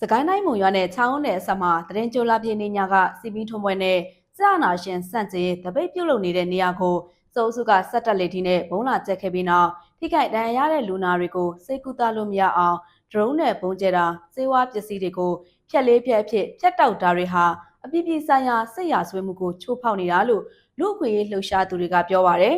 စကိုင်းတိုင်းမုံရွာနဲ့ချောင်းနယ်အဆက်မှာတရင်ကြိုလာပြင်းနေညာကစီပီးထုံးပွဲနဲ့စာနာရှင်စန့်ကျေတပိတ်ပြုတ်လုံနေတဲ့နေရာကိုစုံစုကစက်တက်လေထီနဲ့ဘုံလာကျက်ခဲ့ပြီးနောက်ထိခိုက်ဒဏ်ရာရတဲ့လူနာတွေကိုစိတ်ကူးတာလို့မရအောင်ဒရုန်းနဲ့ပုံကျဲတာစေဝါပစ္စည်းတွေကိုဖြက်လေးဖြက်အဖြစ်ဖြတ်တောက်တာတွေဟာအပြစ်ပြဆိုင်ရာစိတ်ရဆွေးမှုကိုချိုးဖောက်နေတာလို့လူ့အခွင့်အရေးလှုပ်ရှားသူတွေကပြောပါရယ်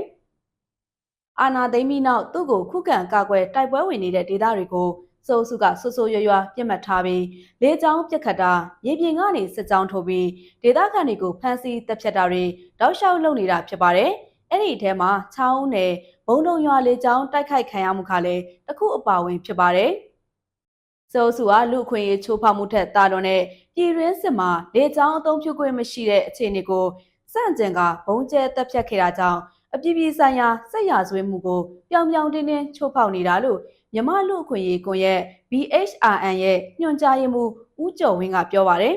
အာနာသိမ့်ပြီးနောက်သူ့ကိုခုခံကာကွယ်တိုက်ပွဲဝင်နေတဲ့ဒေသတွေကို စုံစုကဆွဆိုးရွရွပြစ်မှတ်ထားပြီးလေးချောင်းပြက်ခတ်တာရေပြင်ကနေစစ်ကြောင်းထိုးပြီးဒေသခံတွေကိုဖမ်းဆီးတပ်ဖြတ်တာတွေတောက်လျှောက်လုပ်နေတာဖြစ်ပါတယ်။အဲ့ဒီအထဲမှာချောင်းနယ်ဘုံတုံရွာလေးချောင်းတိုက်ခိုက်ခံရမှုခါလည်းတစ်ခုအပါဝင်ဖြစ်ပါတယ်။စုံစုကလူအခွင့်အရေးချိုးဖောက်မှုထက်တာလွန်တဲ့ပြည်ရင်းစစ်မှာလေချောင်းအုံပြုခွင့်မရှိတဲ့အခြေအနေကိုစန့်ကျင်ကဘုံကျဲတပ်ဖြတ်ခဲ့တာကြောင့် အပြည်ပြည်ဆိုင်ရာဆက်ရဆွေးမှုကိုပြောင်ပြောင်တင်းတင်းချိုးဖောက်နေတာလို့မြမလူအခွင့်အရေးကွန်ရက် BHRN ရဲ့ညွှန်ကြားရေးမှူးဦးကျော်ဝင်းကပြောပါတယ်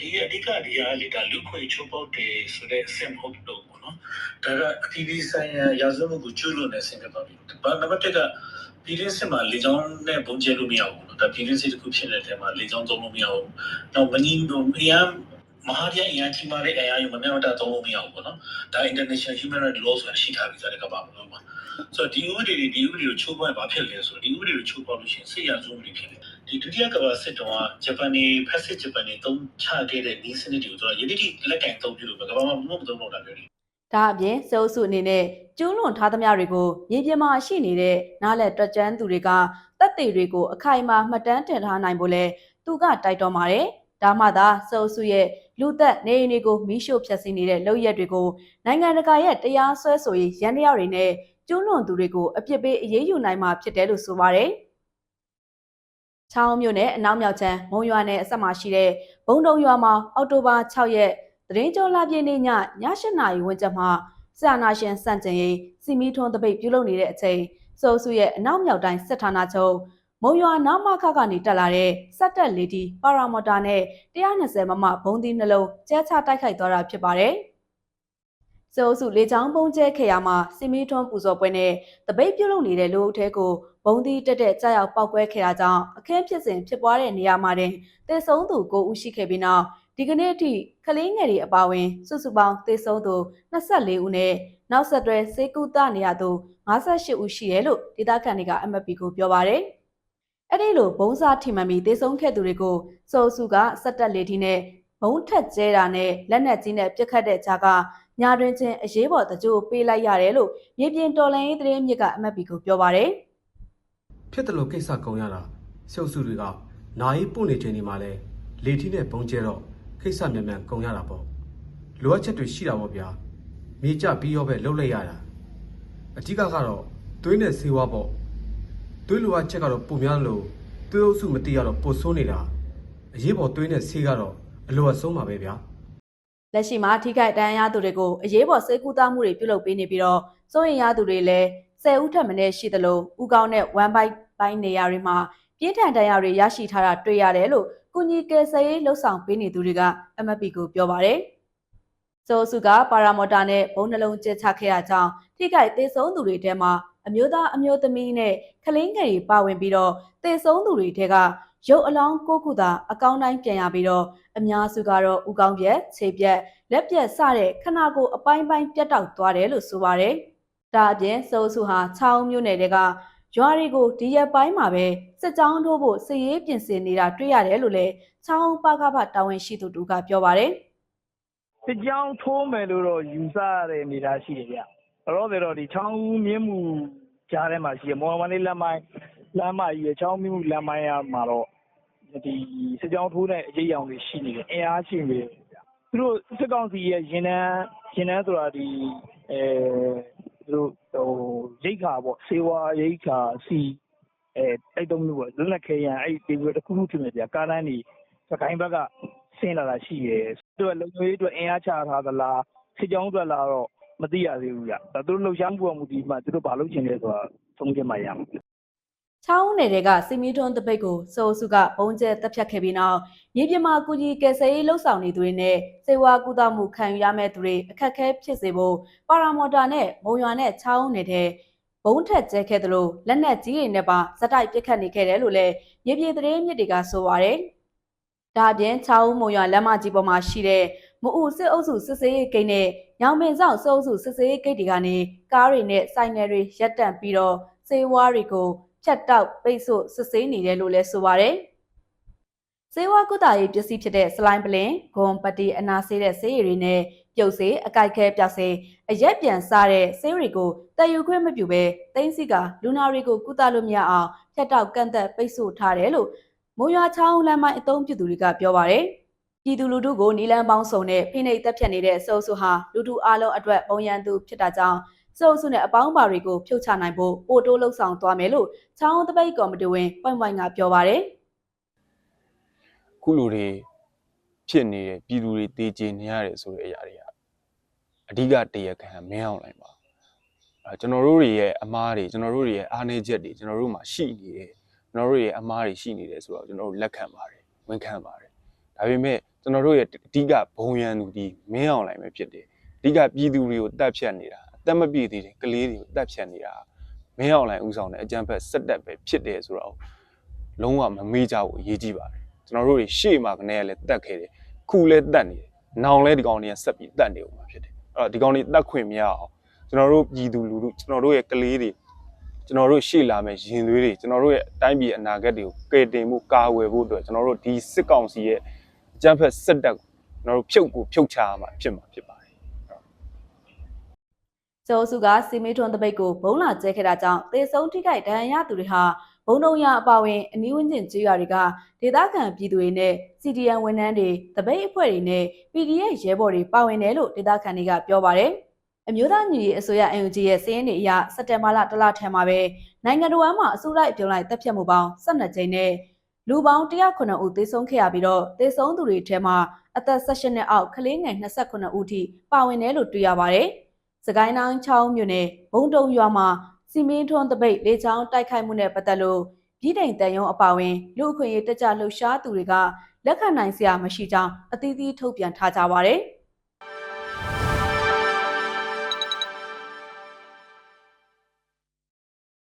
ဒီအဓိကဒီဟာလေဒါလူခွေချုပ်ပေါက်တယ်ဆိုတဲ့အဆင့်ဟုတ်လို့ပေါ့နော်ဒါကအတီးဒီဆိုင်ရာရာဇဝမှုကိုကျွလွန်တဲ့အဆင့်ဖြစ်ပါပြီဘာနံပါတ်1ကပြည်ရင်းစစ်မှာလေကြောင်းနဲ့ဘုံကျဲလို့မရဘူးနော်ဒါပြည်ရင်းစစ်တစ်ခုဖြစ်တဲ့အချိန်မှာလေကြောင်းသုံးလို့မရဘူးနောက်မငင်းတို့အရန် မဟာဗျအရာကြီးမားတဲ့အရာယူမမျှမတသုံးလို့မရဘူးပေါ့နော်ဒါ international human rights law ဆိုတာရှိထားပြီဆိုတဲ့ကမ္ဘာပေါ်မှာဆိုတော့ဒီဥပဒေတွေဒီဥပဒေကိုချိုးဖောက်ရင်ဘာဖြစ်လဲဆိုတော့ဒီဥပဒေကိုချိုးဖောက်လို့ရှိရင်စိတ်ရဆုံးမှုတွေဖြစ်တယ်ဒီဒုတိယကမ္ဘာစစ်တုန်းကဂျပန်နေဖက်စစ်ဂျပန်နေတုံးချခဲ့တဲ့ဒီစနစ်တွေကိုတော့ယတိတိလက်ကင်သုံးပြလို့ပဲကမ္ဘာမှာမဟုတ်မသုံးတော့တာမျိုးတွေ။ဒါအပြင်စုံစုအနေနဲ့ကျူးလွန်ထားသမျှတွေကိုမြေပြင်မှာရှိနေတဲ့နားလက်တွက်ကြမ်းသူတွေကတပ်တွေတွေကိုအခိုင်အမာမှတ်တမ်းတင်ထားနိုင်ဖို့လဲသူကတိုက်တွန်းပါတယ်။ဒါမှသာစုံစုရဲ့ လူသက်နေအိမ်တွေကိုမိရှို့ဖျက်ဆီးနေတဲ့လုပ်ရက်တွေကိုနိုင်ငံတကာရဲ့တရားစွဲဆိုရေးရန်တရားတွေနဲ့ကျူးလွန်သူတွေကိုအပြစ်ပေးအရေးယူနိုင်မှာဖြစ်တယ်လို့ဆိုပါတယ်။ချောင်းမြို့နယ်အနောက်မြောက်ချမ်းမုံရွာနယ်အဆက်မှာရှိတဲ့ဘုံတုံရွာမှာအောက်တိုဘာ6ရက်သတင်းကြောလာပြည့်နေ့ညည8နာရီဝန်းကျင်မှာဆရာနာရှင်စန့်ကျင်ရေးစီမီထွန်းတပိတ်ပြုလုပ်နေတဲ့အချိန်စိုးစုရဲ့အနောက်မြောက်တိုင်းစစ်ဌာနချုပ် မုံရွာနာမခကနေတက်လာတဲ့စက်တက်လေဒီပါရာမော်တာနဲ့120မမဘုံသီးနှလုံးကျဲချတိုက်ခိုက်သွားတာဖြစ်ပါတယ်။စိုးစုလေချောင်းပုံကျဲခေယာမှာစီမီထွန်းပူဇော်ပွဲနဲ့တပိတ်ပြုလုပ်နေတဲ့လူအုပ်ထဲကိုဘုံသီးတက်တဲ့ကြောက်ပောက်ကွဲခဲ့တာကြောင့်အခင်းဖြစ်စဉ်ဖြစ်ပွားတဲ့နေရာမှာတင်တေဆုံးသူ9ဦးရှိခဲ့ပြီးနောက်ဒီကနေ့အထိကလေးငယ်တွေအပါအဝင်စုစုပေါင်းသေဆုံးသူ24ဦးနဲ့နောက်ဆက်တွဲစေကူတနေရသူ58ဦးရှိတယ်လို့ဒေသခံတွေက MFP ကိုပြောပါတယ်။ အဲ့ဒီလိုဘုံစားထိမှန်ပြီးသေဆုံးခဲ့သူတွေကိုစိုးစုကစက်တက်လေထီနဲ့ဘုံထက်ကျဲတာနဲ့လက်နက်ကြီးနဲ့ပစ်ခတ်တဲ့ကြားကညာတွင်ချင်းအရေးပေါ်တကြိုပေးလိုက်ရတယ်လို့မြေပြင်တော်လှန်ရေးသတင်းမြစ်က MFP ကိုပြောပါတယ်။ဖြစ်တယ်လို့ကိစ္စကုန်ရတာရှုပ်စုတွေကနာယီပုတ်နေချိန်ဒီမှာလဲလေထီးနဲ့ပုံကျဲတော့ကိစ္စမြန်မြန်ကုန်ရတာပေါ့လိုအပ်ချက်တွေရှိတာပေါ့ဗျာမြေကြပြီးရောပဲလှုပ်လိုက်ရတာအဓိကကတော့သွေးနဲ့ဆေးဝါးပေါ့ သွေးလိုအပ်ချက်ကတော့ပုံများလို့သွေးအုပ်စုမတိရတော့ပိုဆိုးနေတာအရေးပေါ်သွေးနဲ့ဆေးကတော့အလိုအဆုံးပါပဲဗျာလက်ရှိမှာထိခိုက်ဒဏ်ရာရသူတွေကိုအရေးပေါ်စေကူတာမှုတွေပြုလုပ်ပေးနေပြီးတော့စိုးရင်ရသူတွေလည်း10ဦးထက်မနည်းရှိသလိုဥကောင်းနဲ့1 byte ပိုင်းနေရာတွေမှာပြင်းထန်ဒဏ်ရာတွေရရှိထားတာတွေ့ရတယ်လို့ကုညီကယ်ဆယ်ရေးလှုပ်ဆောင်ပေးနေသူတွေက MFP ကိုပြောပါတယ်။စိုးစုကပါရာမော်တာနဲ့ဘုံနှလုံးကျချခဲ့ရကြောင်းထိခိုက်သေးဆုံးသူတွေထဲမှာ အမျိုးသားအမျိုးသမီးနဲ့ကလေးငယ်တွေပါဝင်ပြီးတော့သေဆုံးသူတွေထဲကရုပ်အလောင်းကိုခုသာအကောင်းတိုင်းပြန်ရပြီးတော့အများစုကတော့ဥကောင်းပြက်ခြေပြက်လက်ပြက်စတဲ့ခနာကိုအပိုင်းပိုင်းပြတ်တောက်သွားတယ်လို့ဆိုပါတယ်။ဒါအပြင်စိုးစုဟာချောင်းမျိုးနယ်တွေကရွာတွေကိုဒီရက်ပိုင်းမှာပဲစစ်ကြောင်းထိုးဖို့စည်ရေးပြင်ဆင်နေတာတွေ့ရတယ်လို့လည်းချောင်းပါကဖတာဝန်ရှိသူတူကပြောပါတယ်စစ်ကြောင်းထိုးမယ်လို့တော့ယူဆရတဲ့အနေအထားရှိတယ်ဗျ။ အဲ့တော့ဆိုတော့ဒီချောင်းမြင်းမှုကြားထဲမှာရှိရမော်မလေးလမ်းမိုင်းလမ်းမကြီးရချောင်းမြင်းမှုလမ်းမိုင်းရမှာတော့ဒီစစ်ကြောင်းထိုးတဲ့ အရေးအယောင်တွေ ရှိနေတယ် အင်အားရှိနေတယ်ဗျ။သူတို့ စစ်ကောင်စီရဲ့ရင်နှန်းရင်နှန်းဆိုတာဒီအဲသူတို့ဟိုရိတ်ခါပေါ့စေဝါရိတ်ခါစီအဲတိုက်တုံးလို့ပေါ့လက်လက်ခဲရန်အဲ့ဒီတစ်ခုခုဖြစ်နေဗျကားတန်းတွေစကိုင်းဘက်က ဆင်းလာတာရှိတယ်သူကလုံခြုံရေးအတွက် အင်အားချထားသလား စစ်ကြောင်းအတွက်လာတော့ မသိရသေးဘူးဗျဒါသူတို့လှုပ်ရှားမှုပေါ်မူတည်မှသူတို့ဘာလုပ်ချင်လဲဆိုတာသုံးချက်မှရမှာ။ချောင်းနယ်တွေကစီမီထွန်းတပိတ်ကိုစိုးစုကဘုံကျဲတက်ဖြတ်ခဲ့ပြီးနောက်မြေပြင်မှာကုကြီးကယ်ဆယ်ရေးလှုပ်ဆောင်နေသူတွေနဲ့စေဝါကူတာမှုခံယူရမဲ့သူတွေအခက်အခဲဖြစ်စေဖို့ပါရာမော်တာနဲ့မုံရွာနဲ့ချောင်းနယ်တဲ့ဘုံထက်ကျဲခဲ့သလိုလက်နက်ကြီးတွေနဲ့ပါဇက်တိုက်ပစ်ခတ်နေခဲ့တယ်လို့လည်းမြေပြင်သတင်းမြစ်တွေကဆိုပါတယ်ဒါအပြင်ချောင်းဦးမုံရွာလမ်းမကြီးပေါ်မှာရှိတဲ့မအူစစ်အုပ်စုစစ်စေးရေးဂိတ်နဲ့ ညောင်ပင်ဆောင်စစ်အုပ်စုစစ်စေးရေးဂိတ်တွေကနေကားတွေနဲ့ဆိုင်ငယ်တွေရပ်တန့်ပြီးတော့စေဝါးတွေကိုဖြတ်တောက်ပိတ်ဆို့စစ်ဆေးနေတယ်လို့လည်းဆိုပါတယ်။စေဝါကုတာရေးပစ္စည်းဖြစ်တဲ့စလိုင်းပလင်ဂွန်ပတီအနာဆေးတဲ့ဆေးရည်တွေနဲ့ပြုတ်ဆေးအကြိုက်ခဲပြောက်ဆေးအရက်ပြန်စားတဲ့ဆေးတွေကိုတည်ယူခွင့်မပြုဘဲတင်းစီကလူနာတွေကိုကုသလို့မရအောင်ဖြတ်တောက်ကန့်သက်ပိတ်ဆို့ထားတယ်လို့မုံရွာချောင်းလမ်းမိုင်းအုံပြုသူတွေကပြောပါတယ်။ ပြည်သူလူထုကိုနီလန်းပေါင်းစုံနဲ့ဖိနှိပ်တပ်ဖြတ်နေတဲ့စိုးစုဟာလူထုအလုံးအတွက်ပုံရန်သူဖြစ်တာကြောင့်စိုးစုနဲ့အပေါင်းပါတွေကိုဖြုတ်ချနိုင်ဖို့ပို့တိုးလှုပ်ဆောင်သွားမယ်လို့ချောင်းတပိတ်ကော်မတီဝင်ပွိုင်ပွိုင်ကပြောပါတယ်။ခုလိုတွေဖြစ်နေတယ်ပြည်သူတွေတေးချနေရတယ်ဆိုတဲ့အရာတွေကအဓိကတရားခံမင်းအောင်လိုက်ပါအဲကျွန်တော်တို့တွေရဲ့အမားတွေကျွန်တော်တို့တွေရဲ့အားနည်းချက်တွေကျွန်တော်တို့မှာရှိနေတယ်ကျွန်တော်တို့ရဲ့အမားတွေရှိနေတယ်ဆိုတော့ကျွန်တော်တို့လက်ခံပါတယ်ဝန်ခံပါတယ်ဒါပေမဲ့ ကျွန်တော်တို့ရဲ့အဓိကဘုံရန်သူဒီမင်းအောင်လိုက်ပဲဖြစ်တယ်အဓိကပြည်သူတွေကိုတတ်ဖြတ်နေတာအသက်မပြည့်သေးတဲ့ကလေးတွေကိုတတ်ဖြတ်နေတာမင်းအောင်လိုက်ဥဆောင်တဲ့အကြမ်းဖက်စက်တက်ပဲဖြစ်တယ်ဆိုတော့လုံးဝမမေ့ကြဘူးအရေးကြီးပါတယ်ကျွန်တော်တို့တွေရှေ့မှာကနေရလဲတတ်ခဲ့တယ်ခုလဲတတ်နေတယ်နောင်လဲဒီကောင်တွေကဆက်ပြီးတတ်နေဦးမှာဖြစ်တယ်အဲ့တော့ဒီကောင်တွေတတ်ခွင့်မရအောင်ကျွန်တော်တို့ပြည်သူလူထုကျွန်တော်တို့ရဲ့ကလေးတွေကျွန်တော်တို့ရှေ့လာမဲ့ရင်သွေးတွေကျွန်တော်တို့ရဲ့အတိုင်းပြည်အနာဂတ်တွေကိုကယ်တင်မှုကာဝယ်ဖို့အတွက်ကျွန်တော်တို့ဒီစစ်ကောင်စီရဲ့အ ကြမ်းဖက်စစ်တပ်ကိုကျွန်တော်တို့ဖြုတ်ကိုဖြုတ်ချရမှာဖြစ်မှာဖြစ်ပါတယ်ကျော်စုကစီမီထွန်းတပိတ်ကိုဘုံလာကျဲခဲ့တာကြောင့်သေဆုံးထိခိုက်ဒဏ်ရာရသူတွေဟာဘုံတုံရအပါဝင်အနီးဝန်းကျင်ကျေးရွာတွေကဒေသခံပြည်သူတွေနဲ့ CDN ဝန်ထမ်းတွေတပိတ်အဖွဲ့တွေနဲ့ PDF ရဲဘော်တွေပါဝင်တယ်လို့ဒေသခံတွေကပြောပါတယ်။အမျိုးသားညီရေးအစိုးရ NUG ရဲ့စည်ရင်းတွေအရစက်တင်ဘာလတလထဲမှာပဲနိုင်ငံတော်ဝန်မှာအစိုးရအပြုံလိုက်တပ်ဖြတ်မှုပေါင်း12ကြိမ်နဲ့ လူပေါင်း109ဦးသေဆုံးခဲ့ရပြီးတော့သေဆုံးသူတွေထဲမှာအသက်16နှစ်အောက်ကလေးငယ်29ဦးထိပါဝင်တယ်လို့တွေ့ရပါတယ်။စကိုင်းတိုင်းချောင်းမြို့နယ်ဘုံတုံရွာမှာစီမင်းထွန်းတပိတ်လေချောင်းတိုက်ခိုက်မှုနဲ့ပတ်သက်လို့ပြည်တိုင်တန်ယုံအပါဝင်လူအခွင့်အရေးတက်ကြလှုပ်ရှားသူတွေကလက်ခံနိုင်စရာမရှိကြောင်းအသီးသီးထုတ်ပြန်ထားကြပါတယ်။